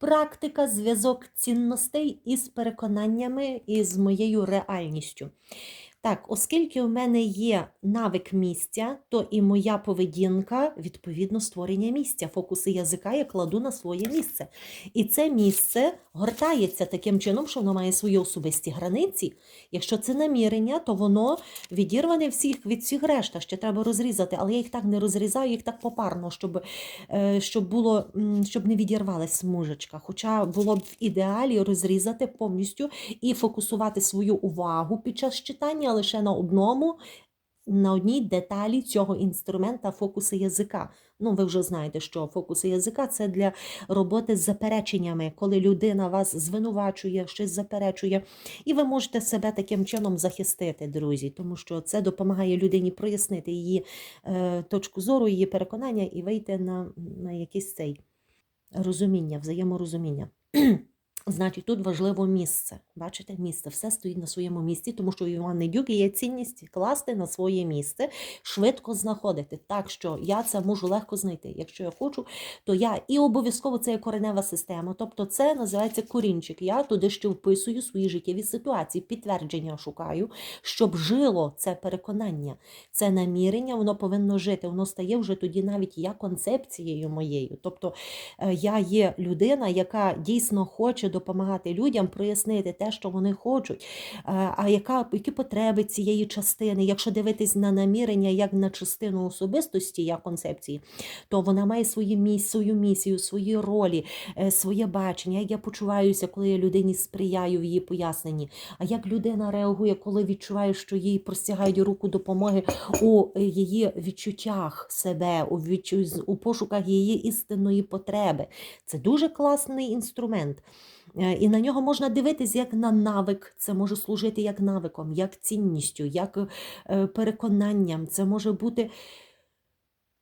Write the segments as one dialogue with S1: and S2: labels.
S1: практика, зв'язок цінностей із переконаннями і з моєю реальністю. Так, оскільки у мене є навик місця, то і моя поведінка, відповідно, створення місця. Фокуси язика я кладу на своє місце. І це місце гортається таким чином, що воно має свої особисті границі. Якщо це намірення, то воно відірване всіх від всіх решта. Ще треба розрізати, але я їх так не розрізаю, їх так попарно, щоб, е, щоб було, щоб не відірвалась смужечка. Хоча було б в ідеалі розрізати повністю і фокусувати свою увагу під час читання лише на одному. На одній деталі цього інструмента фокуси язика. Ну, ви вже знаєте, що фокуси язика це для роботи з запереченнями, коли людина вас звинувачує, щось заперечує, і ви можете себе таким чином захистити, друзі, тому що це допомагає людині прояснити її е, точку зору, її переконання і вийти на, на якийсь цей розуміння, взаєморозуміння. Значить, тут важливо місце. Бачите, місце. Все стоїть на своєму місці, тому що у Іван Недюк є цінність класти на своє місце, швидко знаходити. Так що я це можу легко знайти. Якщо я хочу, то я і обов'язково це є коренева система. Тобто це називається корінчик. Я туди ще вписую свої життєві ситуації, підтвердження шукаю, щоб жило це переконання, це намірення, воно повинно жити. Воно стає вже тоді навіть я концепцією моєю. Тобто е, я є людина, яка дійсно хоче допомагати людям прояснити те, що вони хочуть, а яка, які потреби цієї частини. Якщо дивитись на намірення як на частину особистості, як концепції, то вона має свою місію, свої ролі, е, своє бачення, як я почуваюся, коли я людині сприяю в її поясненні. А як людина реагує, коли відчуває, що їй простягають руку допомоги у її відчуттях себе, у, відчу... у пошуках її істинної потреби. Це дуже класний інструмент. Е, І на нього можна дивитись як на навик, це може служити як навиком, як цінністю, як е, переконанням. Це може бути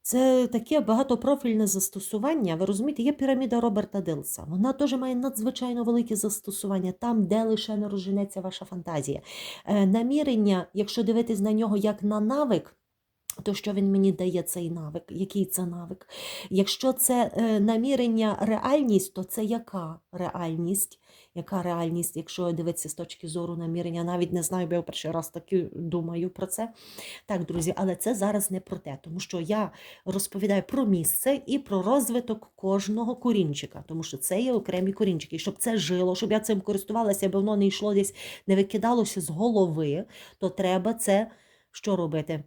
S1: це таке багатопрофільне застосування. Ви розумієте, є піраміда Роберта Дилса. Вона теж має надзвичайно велике застосування там, де лише не розженеться ваша фантазія. Е, Намірення, якщо дивитись на нього як на навик. То, що він мені дає цей навик, який це навик? Якщо це е, намірення реальність, то це яка реальність? Яка реальність, якщо дивитися з точки зору намірення? Навіть не знаю, бо я перший раз таки думаю про це. Так, друзі, але це зараз не про те, тому що я розповідаю про місце і про розвиток кожного корінчика, тому що це є окремі корінчики. Щоб це жило, щоб я цим користувалася, аби воно не йшло десь, не викидалося з голови, то треба це що робити?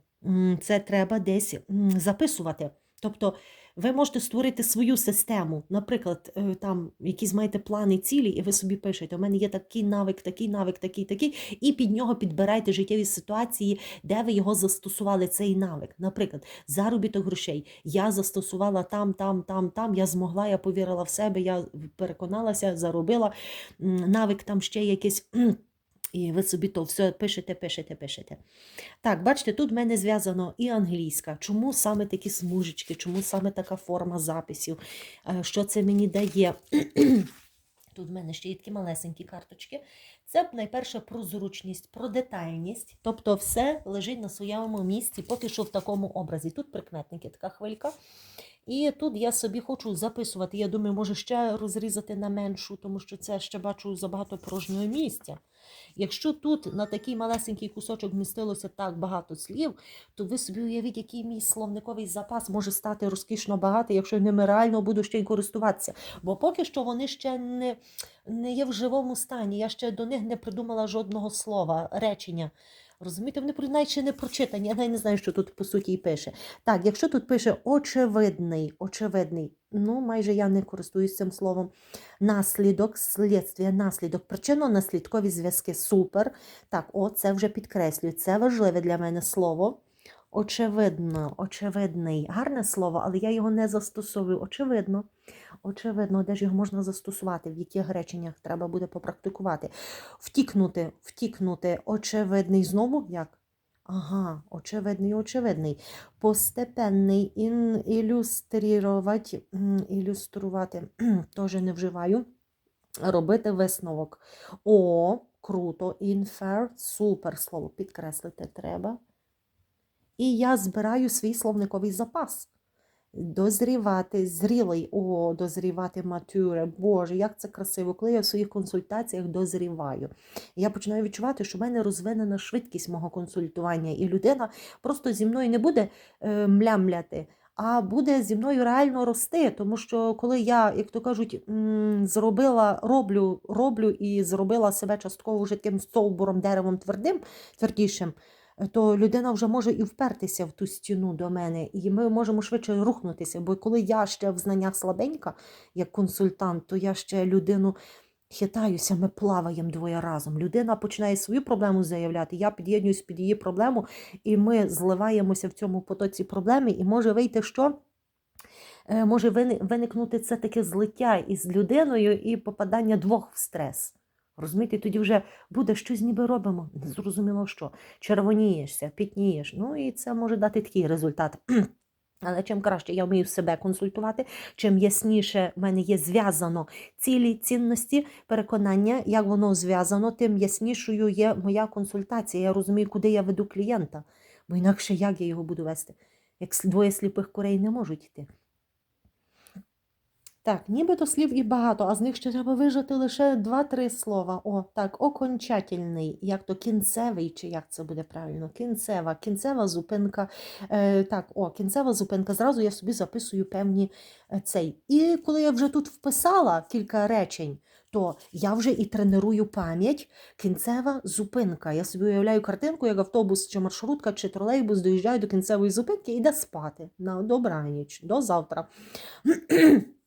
S1: Це треба десь записувати. Тобто ви можете створити свою систему, наприклад, е, там якісь маєте плани, цілі, і ви собі пишете, у мене є такий навик, такий навик, такий, такий, і під нього підбирайте життєві ситуації, де ви його застосували, цей навик. Наприклад, заробіток грошей. Я застосувала там, там, там, там, я змогла, я повірила в себе, я переконалася, заробила. Навик там ще якийсь. І ви собі то все пишете, пишете, пишете. Так, бачите, тут в мене зв'язано і англійська. Чому саме такі смужечки, чому саме така форма записів? Е, Що це мені дає? Тут в мене ще є такі малесенькі карточки. Це найперше про зручність, про детальність. Тобто все лежить на своєму місці, поки що в такому образі. Тут прикметники, така хвилька. І тут я собі хочу записувати. Я думаю, може ще розрізати на меншу, тому що це ще бачу забагато порожнього місця. Якщо тут на такий малесенький кусочок вмістилося так багато слів, то ви собі уявіть, який мій словниковий запас може стати розкішно багатий, якщо я ними реально буду ще й користуватися. Бо поки що вони ще не, не є в живому стані. Я ще до них не придумала жодного слова, речення. Розумієте, вони навіть ще не прочитані. Я навіть не знаю, що тут по суті і пише. Так, якщо тут пише очевидний, очевидний, ну майже я не користуюсь цим словом. Наслідок, слідствія, наслідок, причинно-наслідкові зв'язки. Супер. Так, о, це вже підкреслюю. Це важливе для мене слово. Очевидно, очевидний. Гарне слово, але я його не застосовую. Очевидно. Очевидно, де ж його можна застосувати, в яких реченнях треба буде попрактикувати. Втікнути, втікнути, очевидний. Знову як? Ага, очевидний, очевидний. Постепенний, ін, ілюструвати, ілюструвати, теж не вживаю. Робити висновок. О, круто, інфер, супер слово. Підкреслити треба. І я збираю свій словниковий запас. Дозрівати, зрілий, о, дозрівати матюре. Боже, як це красиво, коли я в своїх консультаціях дозріваю. Я починаю відчувати, що в мене розвинена швидкість мого консультування, і людина просто зі мною не буде е, млямляти, а буде зі мною реально рости. Тому що коли я, як то кажуть, зробила, роблю, роблю і зробила себе частково вже таким стовбуром, деревом твердим, твердішим, то людина вже може і впертися в ту стіну до мене, і ми можемо швидше рухнутися. Бо коли я ще в знаннях слабенька, як консультант, то я ще людину хитаюся, ми плаваємо двоє разом. Людина починає свою проблему заявляти, я під'єднуюсь під її проблему, і ми зливаємося в цьому потоці проблеми, і може вийти що? Е, Може виникнути це таке злиття із людиною і попадання двох в стрес. Розумієте, тоді вже буде щось ніби робимо, незрозуміло що. Червонієшся, пітнієш. Ну і це може дати такий результат. Але чим краще я вмію себе консультувати, чим ясніше в мене є зв'язано цілі цінності, переконання, як воно зв'язано, тим яснішою є моя консультація. Я розумію, куди я веду клієнта. Бо інакше як я його буду вести? Як двоє сліпих курей не можуть йти. Так, нібито слів і багато, а з них ще треба вижити лише два-три слова. О, так, окончательний, як то кінцевий, чи як це буде правильно? Кінцева, кінцева зупинка. Е, так, о, кінцева зупинка. Зразу я собі записую певні е, цей. І коли я вже тут вписала кілька речень, то я вже і тренирую пам'ять. Кінцева зупинка. Я собі уявляю картинку, як автобус чи маршрутка, чи тролейбус доїжджає до кінцевої зупинки і йде спати. На добраніч, до завтра.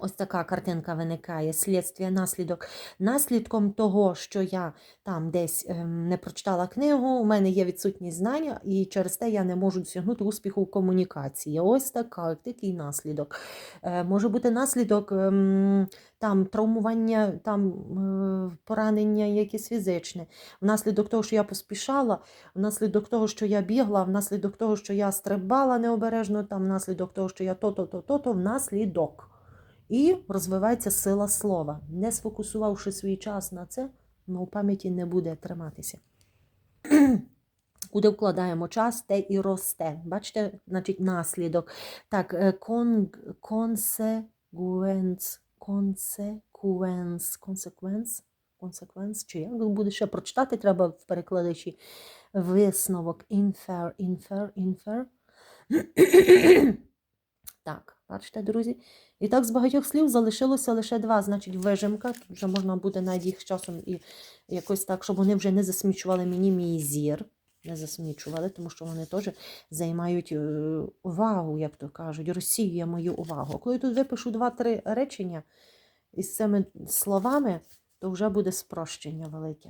S1: Ось така картинка виникає, слідствія, наслідок. Наслідком того, що я там десь ем, не прочитала книгу, у мене є відсутність знання, і через те я не можу досягнути успіху в комунікації. Ось така, такий наслідок. Е, може бути наслідок ем, там, травмування, там, е, поранення якесь фізичне, внаслідок того, що я поспішала, внаслідок того, що я бігла, внаслідок того, що я стрибала необережно, там, внаслідок того, що я то-то, то-то, то внаслідок. І розвивається сила слова. Не сфокусувавши свій час на це, ну, пам'яті не буде триматися. Куди вкладаємо час, те і росте. Бачите, значить, наслідок. Так, е, кон, консеквенс, консеквенс, консеквенс, консеквенс, чи як буде ще прочитати, треба в перекладачі. Висновок, інфер, інфер, інфер. Так, бачите, друзі? І так з багатьох слів залишилося лише два, значить, вижимка. Тут вже можна буде навіть їх часом і якось так, щоб вони вже не засмічували мені мій зір. Не засмічували, тому що вони теж займають е, увагу, як то кажуть, розсіює мою увагу. Коли я тут випишу два-три речення із цими словами, то вже буде спрощення велике.